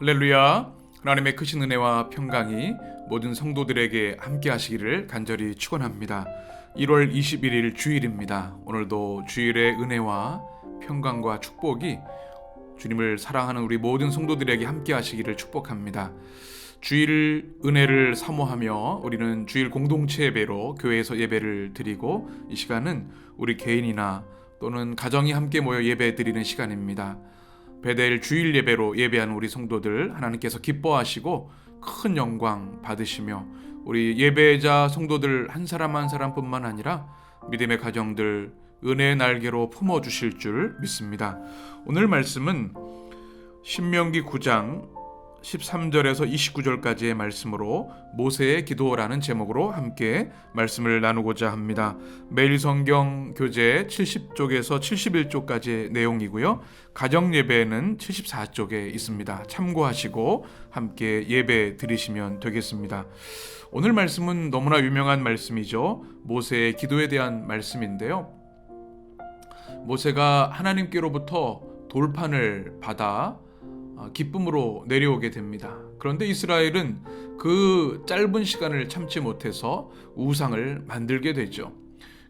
할렐루야. 하나님의 크신 은혜와 평강이 모든 성도들에게 함께 하시기를 간절히 축원합니다. 1월 21일 주일입니다. 오늘도 주일의 은혜와 평강과 축복이 주님을 사랑하는 우리 모든 성도들에게 함께 하시기를 축복합니다. 주일 은혜를 사모하며 우리는 주일 공동체 예배로 교회에서 예배를 드리고 이 시간은 우리 개인이나 또는 가정이 함께 모여 예배 드리는 시간입니다. 베델 주일 예배로 예배한 우리 성도들 하나님께서 기뻐하시고 큰 영광 받으시며 우리 예배자 성도들 한 사람 한 사람뿐만 아니라 믿음의 가정들 은혜의 날개로 품어 주실 줄 믿습니다. 오늘 말씀은 신명기 9장 13절에서 29절까지의 말씀으로 모세의 기도라는 제목으로 함께 말씀을 나누고자 합니다. 매일 성경 교재 70쪽에서 71쪽까지의 내용이고요. 가정 예배는 74쪽에 있습니다. 참고하시고 함께 예배 드리시면 되겠습니다. 오늘 말씀은 너무나 유명한 말씀이죠. 모세의 기도에 대한 말씀인데요. 모세가 하나님께로부터 돌판을 받아 어, 기쁨으로 내려오게 됩니다. 그런데 이스라엘은 그 짧은 시간을 참지 못해서 우상을 만들게 되죠.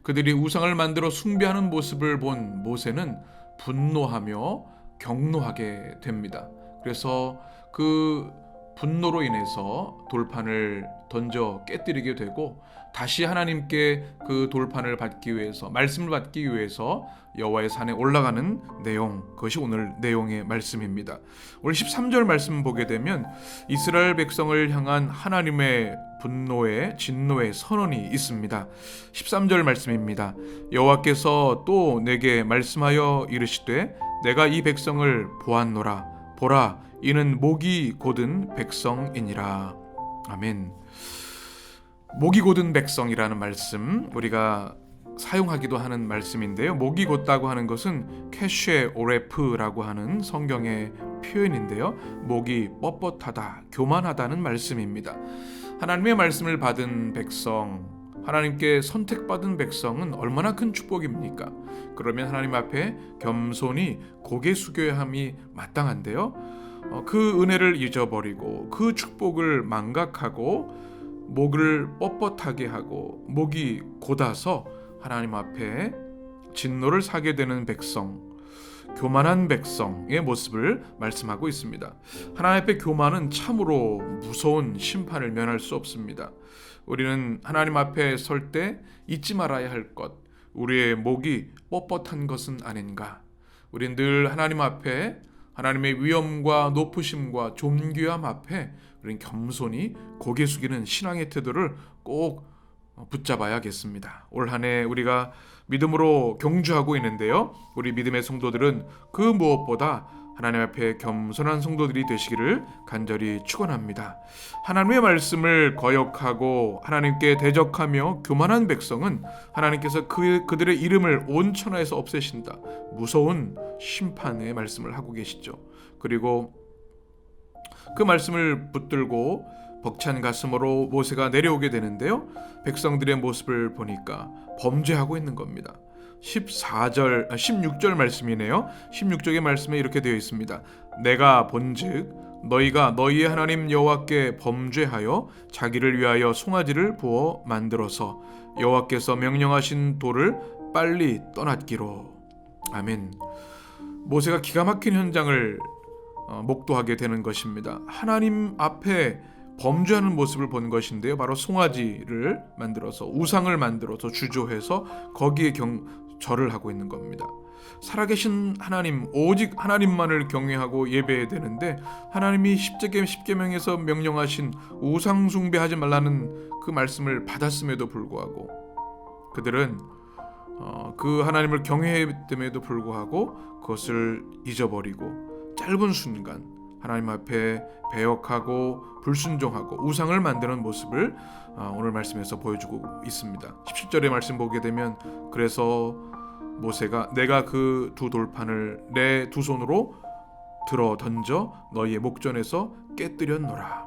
그들이 우상을 만들어 숭배하는 모습을 본 모세는 분노하며 경노하게 됩니다. 그래서 그 분노로 인해서 돌판을 던져 깨뜨리게 되고 다시 하나님께 그 돌판을 받기 위해서 말씀을 받기 위해서 여호와의 산에 올라가는 내용 그것이 오늘 내용의 말씀입니다. 오늘 13절 말씀 보게 되면 이스라엘 백성을 향한 하나님의 분노의 진노의 선언이 있습니다. 13절 말씀입니다. 여호와께서 또 내게 말씀하여 이르시되 내가 이 백성을 보았노라 보라 이는 목이 곧은 백성이니라. 아멘. 목이 곧은 백성이라는 말씀 우리가 사용하기도 하는 말씀인데요. 목이 곧다고 하는 것은 캐쉐 오레프라고 하는 성경의 표현인데요. 목이 뻣뻣하다, 교만하다는 말씀입니다. 하나님의 말씀을 받은 백성, 하나님께 선택받은 백성은 얼마나 큰 축복입니까? 그러면 하나님 앞에 겸손히 고개 숙여야 함이 마땅한데요. 어, 그 은혜를 잊어버리고 그 축복을 망각하고 목을 뻣뻣하게 하고 목이 곧아서 하나님 앞에 진노를 사게 되는 백성, 교만한 백성의 모습을 말씀하고 있습니다. 하나님 앞에 교만은 참으로 무서운 심판을 면할 수 없습니다. 우리는 하나님 앞에 설 때 잊지 말아야 할 것, 우리의 목이 뻣뻣한 것은 아닌가. 우리는 늘 하나님 앞에 하나님의 위엄과 높으심과 존귀함 앞에 우리는 겸손히 고개 숙이는 신앙의 태도를 꼭 붙잡아야겠습니다. 올 한 해 우리가 믿음으로 경주하고 있는데요. 우리 믿음의 성도들은 그 무엇보다 하나님 앞에 겸손한 성도들이 되시기를 간절히 축원합니다. 하나님의 말씀을 거역하고 하나님께 대적하며 교만한 백성은 하나님께서 그 그들의 이름을 온 천하에서 없애신다. 무서운 심판의 말씀을 하고 계시죠. 그리고 그 말씀을 붙들고 벅찬 가슴으로 모세가 내려오게 되는데요. 백성들의 모습을 보니까 범죄하고 있는 겁니다. 14절 16절 말씀이네요. 16절의 말씀에 이렇게 되어 있습니다. 내가 본즉 너희가 너희의 하나님 여호와께 범죄하여 자기를 위하여 송아지를 부어 만들어서 여호와께서 명령하신 돌을 빨리 떠났기로. 아멘. 모세가 기가 막힌 현장을 어, 목도하게 되는 것입니다. 하나님 앞에 범죄하는 모습을 본 것인데요. 바로 송아지를 만들어서 우상을 만들어서 주조해서 거기에 경, 절을 하고 있는 겁니다. 살아계신 하나님 오직 하나님만을 경외하고 예배해야 되는데 하나님이 십계명 십계명에서 명령하신 우상 숭배하지 말라는 그 말씀을 받았음에도 불구하고 그들은 어, 그 하나님을 경외했음에도 불구하고 그것을 잊어버리고 짧은 순간 하나님 앞에 배역하고 불순종하고 우상을 만드는 모습을 어, 오늘 말씀에서 보여주고 있습니다. 17절의 말씀 보게 되면 그래서 모세가 내가 그 두 돌판을 내 두 손으로 들어 던져 너희의 목전에서 깨뜨렸노라.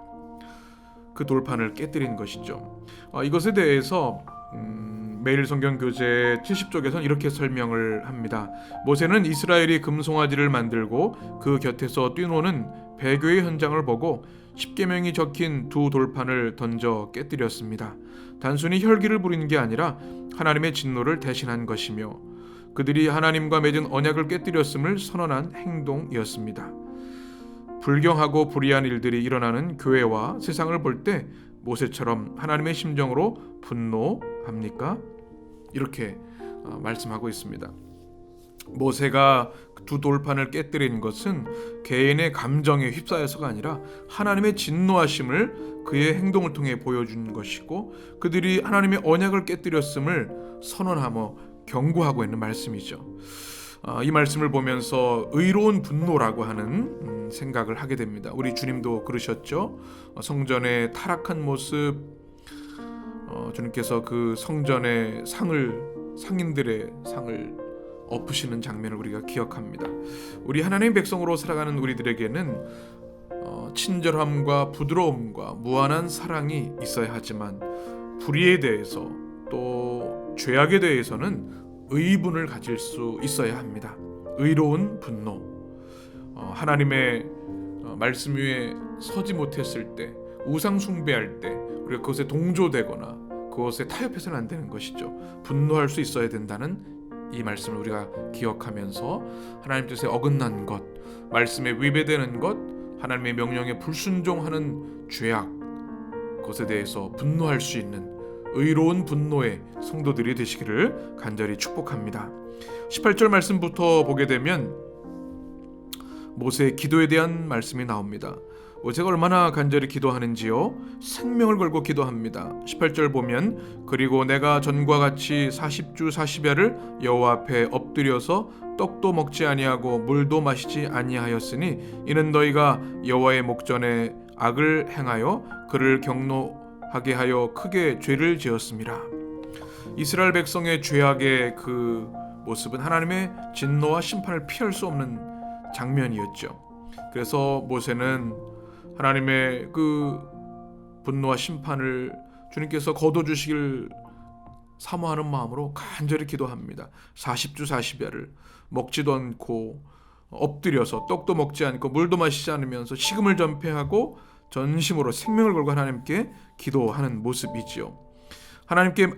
그 돌판을 깨뜨린 것이죠. 어, 이것에 대해서 음, 매일 성경 교재 70쪽에서는 이렇게 설명을 합니다. 모세는 이스라엘이 금송아지를 만들고 그 곁에서 뛰노는 배교의 현장을 보고 십계명이 적힌 두 돌판을 던져 깨뜨렸습니다. 단순히 혈기를 부리는 게 아니라 하나님의 진노를 대신한 것이며 그들이 하나님과 맺은 언약을 깨뜨렸음을 선언한 행동이었습니다. 불경하고 불의한 일들이 일어나는 교회와 세상을 볼 때 모세처럼 하나님의 심정으로 분노합니까? 이렇게 어, 말씀하고 있습니다. 모세가 두 돌판을 깨뜨린 것은 개인의 감정에 휩싸여서가 아니라 하나님의 진노하심을 그의 행동을 통해 보여준 것이고 그들이 하나님의 언약을 깨뜨렸음을 선언하며 경고하고 있는 말씀이죠. 어, 이 말씀을 보면서 의로운 분노라고 하는 음, 생각을 하게 됩니다. 우리 주님도 그러셨죠. 어, 성전의 타락한 모습, 어, 주님께서 그 성전의 상을 상인들의 상을 엎으시는 장면을 우리가 기억합니다. 우리 하나님 백성으로 살아가는 우리들에게는 어, 친절함과 부드러움과 무한한 사랑이 있어야 하지만 불의에 대해서 또 죄악에 대해서는 의분을 가질 수 있어야 합니다. 의로운 분노. 어, 하나님의 어, 말씀 위에 서지 못했을 때, 우상 숭배할 때, 우리가 그것에 동조되거나 그것에 타협해서는 안 되는 것이죠. 분노할 수 있어야 된다는 이 말씀을 우리가 기억하면서 하나님 뜻에 어긋난 것, 말씀에 위배되는 것, 하나님의 명령에 불순종하는 죄악, 그것에 대해서 분노할 수 있는 의로운 분노의 성도들이 되시기를 간절히 축복합니다. 18절 말씀부터 보게 되면 모세의 기도에 대한 말씀이 나옵니다. 모세가 얼마나 간절히 기도하는지요? 생명을 걸고 기도합니다. 18절 보면 그리고 내가 전과 같이 40주 40야를 여호와 앞에 엎드려서 떡도 먹지 아니하고 물도 마시지 아니하였으니 이는 너희가 여호와의 목전에 악을 행하여 그를 경노하게 하여 크게 죄를 지었습니다. 이스라엘 백성의 죄악의 그 모습은 하나님의 진노와 심판을 피할 수 없는 장면이었죠. 그래서 모세는 하나님의 그 분노와 심판을 주님께서 거둬 주시길 사모하는 마음으로 간절히 기도합니다. 40주 40야를 먹지도 않고 엎드려서 떡도 먹지 않고 물도 마시지 않으면서 식음을 전폐하고 전심으로 생명을 걸고 하나님께 기도하는 모습이지요. 하나님께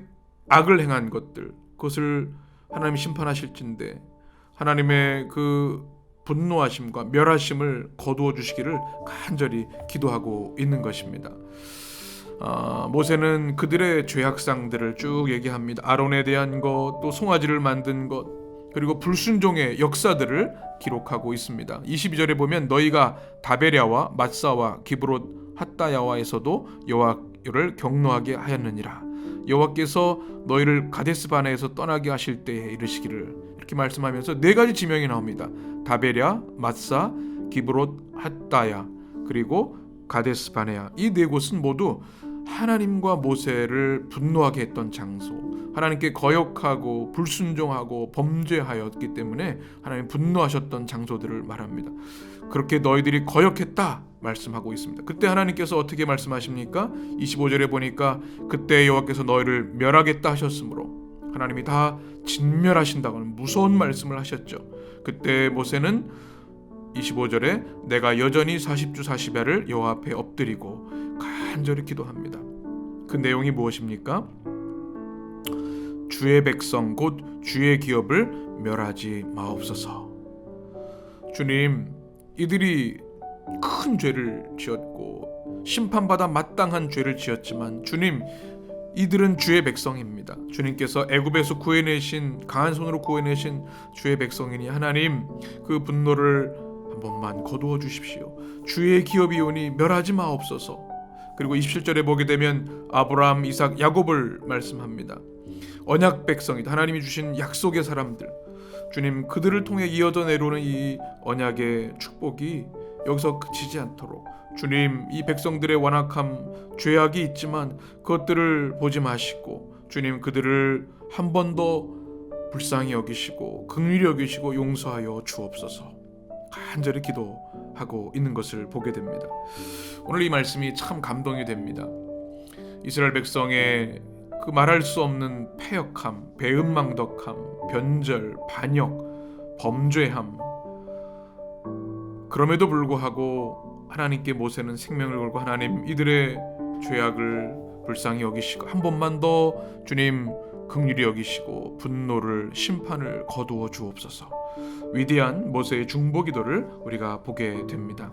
악을 행한 것들 그것을 하나님 심판하실진데 하나님의 그 분노하심과 멸하심을 거두어 주시기를 간절히 기도하고 있는 것입니다. 아, 모세는 그들의 죄악상들을 쭉 얘기합니다. 아론에 대한 것, 또 송아지를 만든 것, 그리고 불순종의 역사들을 기록하고 있습니다. 22절에 보면 너희가 다베랴와 마사와 기브롯 핫다야와에서도 여호와 를 경노하게 하였느니라. 여호와께서 너희를 가데스 바네에서 떠나게 하실 때에 이르시기를 이렇게 말씀하면서 네 가지 지명이 나옵니다. 다베랴, 마사, 기브롯 핫다야 그리고 가데스 바네야 이 네 곳은 모두 하나님과 모세를 분노하게 했던 장소. 하나님께 거역하고 불순종하고 범죄하였기 때문에 하나님 분노하셨던 장소들을 말합니다. 그렇게 너희들이 거역했다 말씀하고 있습니다. 그때 하나님께서 어떻게 말씀하십니까? 25절에 보니까 그때 여호와께서 너희를 멸하겠다 하셨으므로 하나님이 다 진멸하신다고는 무서운 말씀을 하셨죠. 그때 모세는 25절에 내가 여전히 40주 40야를 여호와 앞에 엎드리고 간절히 기도합니다. 그 내용이 무엇입니까? 주의 백성 곧 주의 기업을 멸하지 마옵소서. 주님, 이들이 큰 죄를 지었고 심판받아 마땅한 죄를 지었지만 주님 이들은 주의 백성입니다. 주님께서 애굽에서 구해내신 강한 손으로 구해내신 주의 백성이니 하나님 그 분노를 한 번만 거두어 주십시오. 주의 기업이 오니 멸하지 마옵소서. 그리고 27절에 보게 되면 아브라함, 이삭, 야곱을 말씀합니다. 언약 백성이다. 하나님이 주신 약속의 사람들. 주님 그들을 통해 이어져 내려오는 이 언약의 축복이 여기서 그치지 않도록 주님 이 백성들의 완악함 죄악이 있지만 그것들을 보지 마시고 주님 그들을 한 번 더 불쌍히 여기시고 긍휼히 여기시고 용서하여 주옵소서 간절히 기도하고 있는 것을 보게 됩니다. 오늘 이 말씀이 참 감동이 됩니다. 이스라엘 백성의 그그 말할 수 없는 패역함, 배은망덕함, 변절, 반역, 범죄함. 그럼에도 불구하고 하나님께 모세는 생명을 걸고 하나님 이들의 죄악을 불쌍히 여기시고 한 번만 더 주님 긍휼히 여기시고 분노를 심판을 거두어 주옵소서. 위대한 모세의 중보 기도를 우리가 보게 됩니다.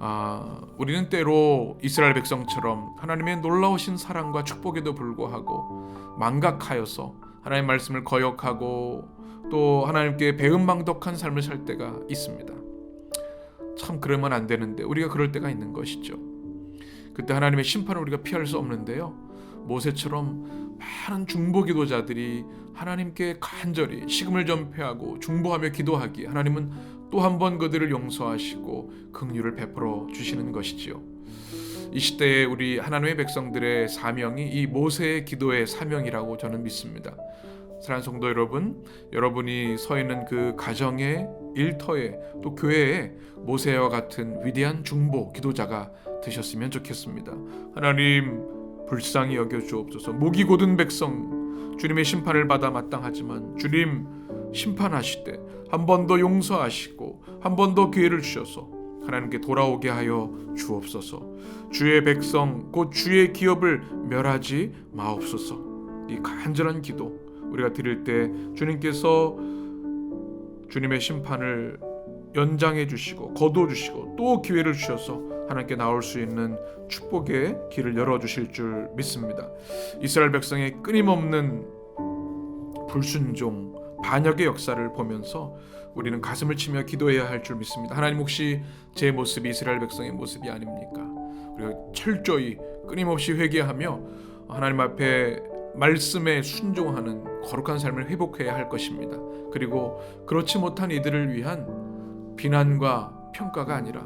아, 우리는 때로 이스라엘 백성처럼 하나님의 놀라우신 사랑과 축복에도 불구하고 망각하여서 하나님의 말씀을 거역하고 또 하나님께 배은망덕한 삶을 살 때가 있습니다. 참 그러면 안 되는데 우리가 그럴 때가 있는 것이죠. 그때 하나님의 심판을 우리가 피할 수 없는데요. 모세처럼 많은 중보 기도자들이 하나님께 간절히 식음을 전폐하고 중보하며 기도하기에 하나님은 또 한 번 그들을 용서하시고 긍휼을 베풀어 주시는 것이지요. 이 시대에 우리 하나님의 백성들의 사명이 이 모세의 기도의 사명이라고 저는 믿습니다. 사랑하는 성도 여러분, 여러분이 서 있는 그 가정의 일터에 또 교회에 모세와 같은 위대한 중보 기도자가 되셨으면 좋겠습니다. 하나님 불쌍히 여겨 주옵소서. 목이 곧은 백성 주님의 심판을 받아 마땅하지만 주님 심판하실 때 한 번 더 용서하시고 한 번 더 기회를 주셔서 하나님께 돌아오게 하여 주옵소서. 주의 백성 곧 주의 기업을 멸하지 마옵소서. 이 간절한 기도 우리가 드릴 때 주님께서 주님의 심판을 연장해 주시고 거두어 주시고 또 기회를 주셔서 하나님께 나올 수 있는 축복의 길을 열어 주실 줄 믿습니다. 이스라엘 백성의 끊임없는 불순종 반역의 역사를 보면서 우리는 가슴을 치며 기도해야 할 줄 믿습니다. 하나님 혹시 제 모습이 이스라엘 백성의 모습이 아닙니까? 우리가 철저히 끊임없이 회개하며 하나님 앞에 말씀에 순종하는 거룩한 삶을 회복해야 할 것입니다. 그리고 그렇지 못한 이들을 위한 비난과 평가가 아니라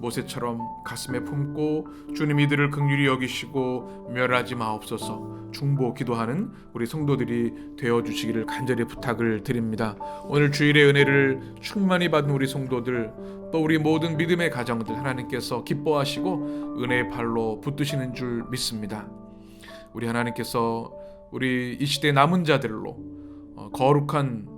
모세처럼 가슴에 품고 주님 이들을 긍휼히 여기시고 멸하지 마옵소서 중보 기도하는 우리 성도들이 되어 주시기를 간절히 부탁을 드립니다. 오늘 주일의 은혜를 충만히 받은 우리 성도들 또 우리 모든 믿음의 가정들 하나님께서 기뻐하시고 은혜의 발로 붙드시는 줄 믿습니다. 우리 하나님께서 우리 이 시대 남은 자들로 어, 거룩한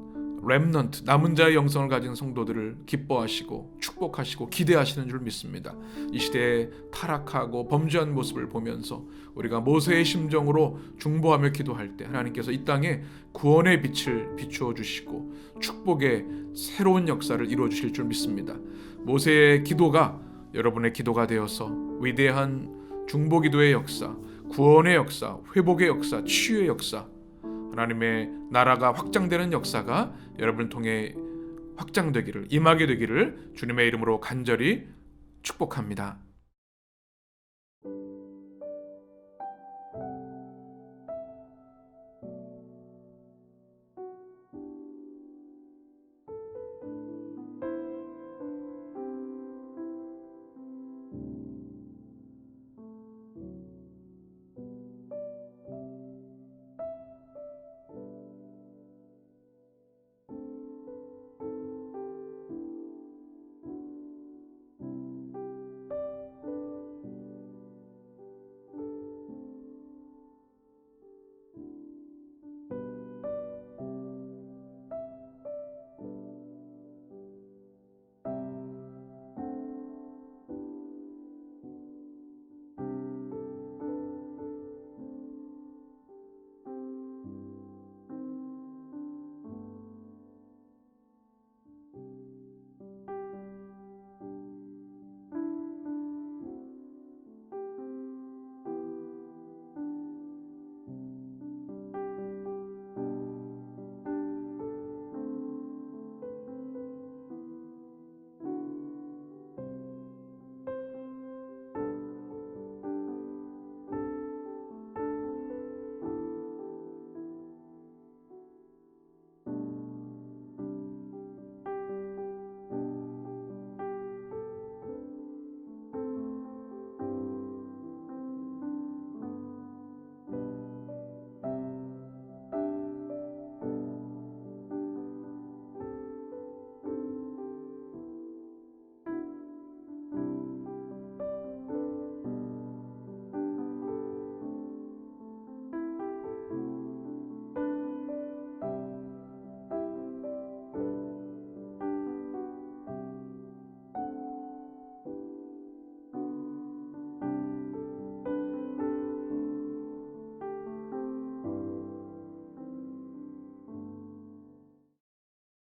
렘넌트 남은 자의 영성을 가진 성도들을 기뻐하시고 축복하시고 기대하시는 줄 믿습니다. 이 시대에 타락하고 범죄한 모습을 보면서 우리가 모세의 심정으로 중보하며 기도할 때 하나님께서 이 땅에 구원의 빛을 비추어 주시고 축복의 새로운 역사를 이루어 주실 줄 믿습니다. 모세의 기도가 여러분의 기도가 되어서 위대한 중보 기도의 역사, 구원의 역사, 회복의 역사, 치유의 역사 하나님의 나라가 확장되는 역사가 여러분을 통해 확장되기를 임하게 되기를 주님의 이름으로 간절히 축복합니다.